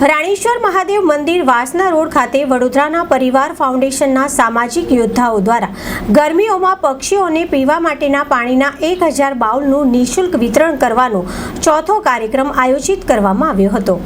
રાણીશ્વર મહાદેવ મંદિર વાસના રોડ ખાતે વડોદરાના પરિવાર ફાઉન્ડેશનના સામાજિક યોદ્ધાઓ દ્વારા ગરમીઓમાં પક્ષીઓને પીવા માટેના પાણીના એક હજાર બાઉલનું નિઃશુલ્ક વિતરણ કરવાનો ચોથો કાર્યક્રમ આયોજિત કરવામાં આવ્યો હતો.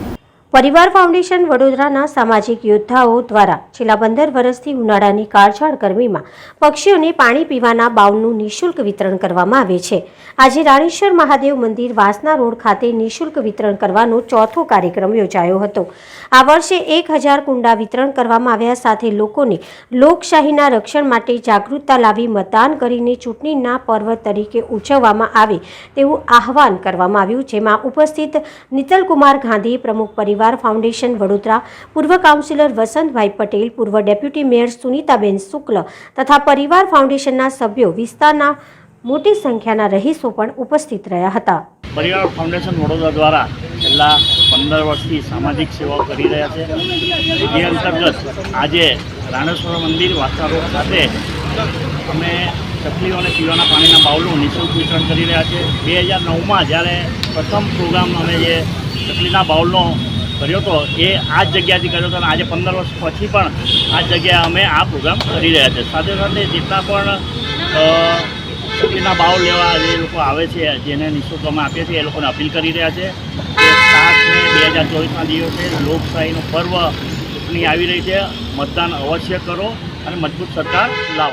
પરિવાર ફાઉન્ડેશન વડોદરાના સામાજિક યોદ્ધાઓ દ્વારા છેલ્લા પંદર વર્ષથી ઉનાળાની કાળઝાળ ગરમીમાં પક્ષીઓને પાણી પીવાના બાઉલનું નિઃશુલ્ક વિતરણ કરવામાં આવે છે. આજે રાણેશ્વર મહાદેવ મંદિર વાસના રોડ ખાતે નિઃશુલ્ક વિતરણ કરવાનો ચોથો કાર્યક્રમ યોજાયો હતો. આ વર્ષે એક હજાર કુંડા વિતરણ કરવામાં આવ્યા સાથે લોકોને લોકશાહીના રક્ષણ માટે જાગૃતતા લાવી મતદાન કરીને ચૂંટણીના પર્વ તરીકે ઉજવવામાં આવે તેવું આહવાન કરવામાં આવ્યું, જેમાં ઉપસ્થિત નિતલકુમાર ગાંધી પ્રમુખ પરિવાર ફાઉન્ડેશન વડોદરા પૂર્વ કાઉન્સિલર વસંતભાઈ પટેલ, પૂર્વ ડેપ્યુટી મેયર સુનીતાબેન શુક્લ તથા પરિવાર ફાઉન્ડેશનના સભ્યો વિસ્તારના મોટી સંખ્યાના રહીશો પણ ઉપસ્થિત રહ્યા હતા. પરિવાર ફાઉન્ડેશન વડોદરા દ્વારા છેલ્લા પંદર વર્ષથી સામાજિક સેવાઓ કરી રહ્યા છે. જે અંતર્ગત આજે રાણેશ્વર મંદિર વાસા ખાતે અમે ચકલીઓને પીવાના પાણીના બાઉલનું નિઃશુલ્ક વિતરણ કરી રહ્યા છે. બે હજાર નવમાં જ્યારે પ્રથમ પ્રોગ્રામ અમે જે ચકલીના બાઉલનો કર્યો હતો એ આ જ જગ્યાથી કર્યો હતો અને આજે પંદર વર્ષ પછી પણ આ જગ્યાએ અમે આ પ્રોગ્રામ કરી રહ્યા છે. સાથે સાથે જેટલા પણ અ, ભાવ લેવા જે લોકો આવે છે જેને નિઃશુલ્ક અમે આપીએ છીએ એ લોકોને અપીલ કરી રહ્યા છે કે બે હજાર ચોવીસના દિવસે લોકશાહીનો પર્વ ચૂંટણી આવી રહી છે. મતદાન અવશ્ય કરો અને મજબૂત સરકાર લાવો.